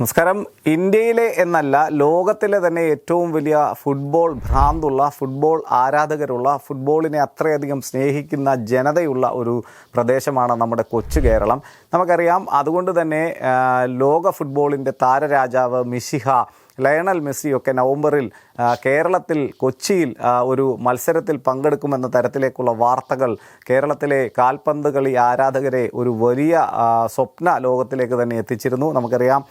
നമസ്കാരം. ഇന്ത്യയിലെ എന്നല്ല ലോകത്തിലെ തന്നെ ഏറ്റവും വലിയ ഫുട്ബോൾ ഭ്രാന്തുള്ള ഫുട്ബോൾ ആരാധകരുള്ള ഫുട്ബോളിനെ അത്രയധികം സ്നേഹിക്കുന്ന ജനതയുള്ള ഒരു പ്രദേശമാണ് നമ്മുടെ കൊച്ചു കേരളം. നമുക്കറിയാം അതുകൊണ്ട് തന്നെ ലോക ഫുട്ബോളിന്റെ താരരാജാവ് മിശിഹ ലയണൽ മെസ്സിയൊക്കെ നവംബറിൽ കേരളത്തിൽ കൊച്ചിയിൽ ഒരു മത്സരത്തിൽ പങ്കെടുക്കുമെന്ന തരത്തിലേക്കുള്ള വാർത്തകൾ കേരളത്തിലെ കാൽപന്ത് കളി ആരാധകരെ ഒരു വലിയ സ്വപ്ന ലോകത്തിലേക്ക് തന്നെ എത്തിച്ചിരുന്നു. നമുക്കറിയാം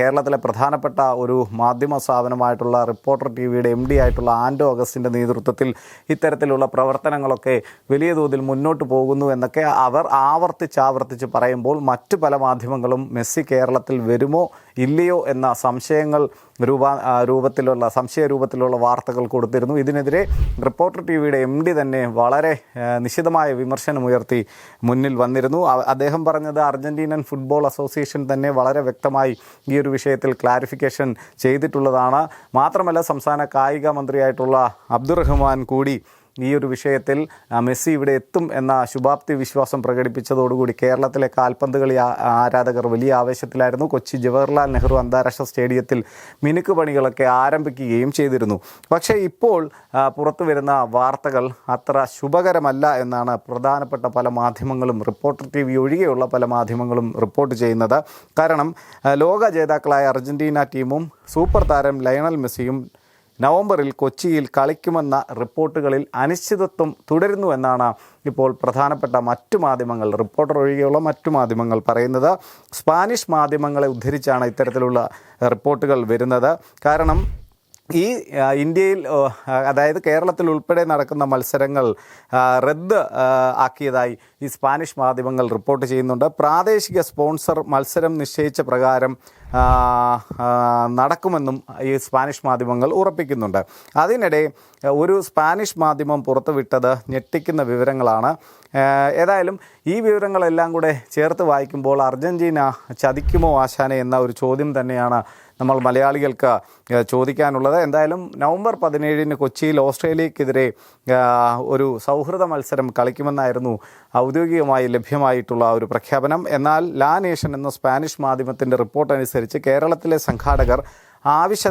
കേരളത്തിലെ പ്രധാനപ്പെട്ട ഒരു മാധ്യമ സ്ഥാപനമായിട്ടുള്ള റിപ്പോർട്ടർ ടി വിയുടെ എം ഡി ആയിട്ടുള്ള ആൻഡോ അഗസ്റ്റിന്റെ നേതൃത്വത്തിൽ ഇത്തരത്തിലുള്ള പ്രവർത്തനങ്ങളൊക്കെ വലിയ തോതിൽ മുന്നോട്ട് പോകുന്നു എന്നൊക്കെ അവർ ആവർത്തിച്ചാവർത്തിച്ച് ആവർത്തിച്ച് പറയുമ്പോൾ മറ്റു പല മാധ്യമങ്ങളും മെസ്സി കേരളത്തിൽ വരുമോ ഇല്ലയോ എന്ന സംശയങ്ങൾ രൂപ രൂപത്തിലുള്ള സംശയ രൂപത്തിലുള്ള വാർത്തകൾ കൊടുത്തിരുന്നു. ഇതിനെതിരെ റിപ്പോർട്ടർ ടി വിയുടെ എം ഡി തന്നെ വളരെ നിശിതമായ വിമർശനമുയർത്തി മുന്നിൽ വന്നിരുന്നു. അദ്ദേഹം പറഞ്ഞത് അർജന്റീനൻ ഫുട്ബോൾ അസോസിയേഷൻ തന്നെ വളരെ വ്യക്തമായി ഈ ഒരു വിഷയത്തിൽ ക്ലാരിഫിക്കേഷൻ ചെയ്തിട്ടുള്ളതാണ്. മാത്രമല്ല സംസ്ഥാന കായിക മന്ത്രിയായിട്ടുള്ള അബ്ദുറഹ്മാൻ കൂടി ഈ ഒരു വിഷയത്തിൽ മെസ്സി ഇവിടെ എത്തും എന്ന ശുഭാപ്തി വിശ്വാസം പ്രകടിപ്പിച്ചതോടുകൂടി കേരളത്തിലെ കാൽപന്ത് കളി ആരാധകർ വലിയ ആവേശത്തിലായിരുന്നു. കൊച്ചി ജവഹർലാൽ നെഹ്റു അന്താരാഷ്ട്ര സ്റ്റേഡിയത്തിൽ മിനുക്ക് പണികളൊക്കെ ആരംഭിക്കുകയും ചെയ്തിരുന്നു. പക്ഷേ ഇപ്പോൾ പുറത്തു വരുന്ന വാർത്തകൾ അത്ര ശുഭകരമല്ല എന്നാണ് പ്രധാനപ്പെട്ട പല മാധ്യമങ്ങളും റിപ്പോർട്ടർ ടി വി ഒഴികെയുള്ള പല മാധ്യമങ്ങളും റിപ്പോർട്ട് ചെയ്യുന്നത്. കാരണം ലോക ജേതാക്കളായ അർജന്റീന ടീമും സൂപ്പർ താരം ലയണൽ മെസ്സിയും നവംബറിൽ കൊച്ചിയിൽ കളിക്കുമെന്ന റിപ്പോർട്ടുകളിൽ അനിശ്ചിതത്വം തുടരുന്നുവെന്നാണ് ഇപ്പോൾ പ്രധാനപ്പെട്ട മറ്റു മാധ്യമങ്ങൾ റിപ്പോർട്ടർ ഒഴികെയുള്ള മറ്റു മാധ്യമങ്ങൾ പറയുന്നത്. സ്പാനിഷ് മാധ്യമങ്ങളെ ഉദ്ധരിച്ചാണ് ഇത്തരത്തിലുള്ള റിപ്പോർട്ടുകൾ വരുന്നത്. കാരണം ഈ ഇന്ത്യയിൽ അതായത് കേരളത്തിൽ ഉൾപ്പെടെ നടക്കുന്ന മത്സരങ്ങൾ റദ്ദ് ആക്കിയതായി ഈ സ്പാനിഷ് മാധ്യമങ്ങൾ റിപ്പോർട്ട് ചെയ്യുന്നുണ്ട്. പ്രാദേശിക സ്പോൺസർ മത്സരം നിശ്ചയിച്ച പ്രകാരം നടക്കുമെന്നും ഈ സ്പാനിഷ് മാധ്യമങ്ങൾ ഉറപ്പിക്കുന്നുണ്ട്. അതിനിടെ ഒരു സ്പാനിഷ് മാധ്യമം പുറത്തുവിട്ടത് ഞെട്ടിക്കുന്ന വിവരങ്ങളാണ്. ഏതായാലും ഈ വിവരങ്ങളെല്ലാം കൂടെ ചേർത്ത് വായിക്കുമ്പോൾ അർജന്റീന ചതിക്കുമോ ആശാനെ എന്ന ഒരു ചോദ്യം തന്നെയാണ് നമ്മൾ മലയാളികൾക്ക് ചോദിക്കാനുള്ളത്. എന്തായാലും നവംബർ പതിനേഴിന് കൊച്ചിയിൽ ഓസ്ട്രേലിയക്കെതിരെ ഒരു സൗഹൃദ മത്സരം കളിക്കുമെന്നായിരുന്നു ഔദ്യോഗികമായി ലഭ്യമായിട്ടുള്ള ഒരു പ്രഖ്യാപനം. എന്നാൽ ലാ നേഷൻ എന്ന സ്പാനിഷ് മാധ്യമത്തിന്റെ റിപ്പോർട്ട് അനുസരിച്ച് കേരളത്തിലെ സംഘാടകർ ആവശ്യ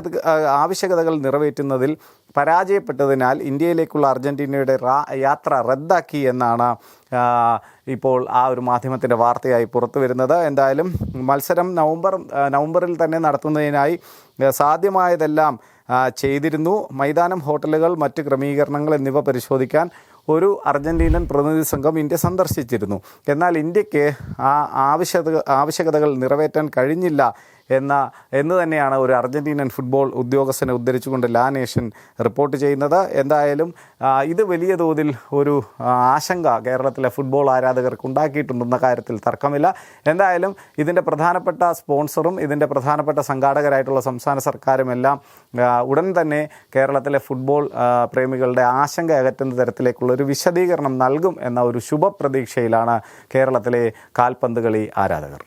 ആവശ്യകതകൾ നിറവേറ്റുന്നതിൽ പരാജയപ്പെട്ടതിനാൽ ഇന്ത്യയിലേക്കുള്ള അർജന്റീനയുടെ യാത്ര റദ്ദാക്കി എന്നാണ് ഇപ്പോൾ ആ ഒരു മാധ്യമത്തിന്റെ വാർത്തയായി പുറത്തു വരുന്നത്. എന്തായാലും മത്സരം നവംബർ നവംബറിൽ തന്നെ നടത്തുന്നതിനായി സാധ്യമായതെല്ലാം ചെയ്തിരുന്നു. മൈതാനം ഹോട്ടലുകൾ മറ്റ് ക്രമീകരണങ്ങൾ എന്നിവ പരിശോധിക്കാൻ ഒരു അർജന്റീനൻ പ്രതിനിധി സംഘം ഇന്ത്യ സന്ദർശിച്ചിരുന്നു. എന്നാൽ ഇന്ത്യയ്ക്ക് ആ ആവശ്യത ആവശ്യകതകൾ നിറവേറ്റാൻ കഴിഞ്ഞില്ല എന്ന എന്ന് തന്നെയാണ് ഒരു അർജന്റീനൻ ഫുട്ബോൾ ഉദ്യോഗസ്ഥനെ ഉദ്ധരിച്ചുകൊണ്ട് ലാ നേഷൻ റിപ്പോർട്ട് ചെയ്യുന്നത്. എന്തായാലും ഇത് വലിയ തോതിൽ ഒരു ആശങ്ക കേരളത്തിലെ ഫുട്ബോൾ ആരാധകർക്ക് ഉണ്ടാക്കിയിട്ടുണ്ടെന്ന കാര്യത്തിൽ തർക്കമില്ല. എന്തായാലും ഇതിന്റെ പ്രധാനപ്പെട്ട സ്പോൺസറും ഇതിന്റെ പ്രധാനപ്പെട്ട സംഘാടകരായിട്ടുള്ള സംസ്ഥാന സർക്കാരും എല്ലാം ആ, ഉടൻ തന്നെ കേരളത്തിലെ ഫുട്ബോൾ പ്രേമികളുടെ ആശങ്ക അകറ്റുന്ന തരത്തിലേക്കുള്ള ഒരു വിശദീകരണം നൽകും എന്ന ഒരു ശുഭപ്രതീക്ഷയിലാണ് കേരളത്തിലെ കാൽപന്ത് കളി ആരാധകർ.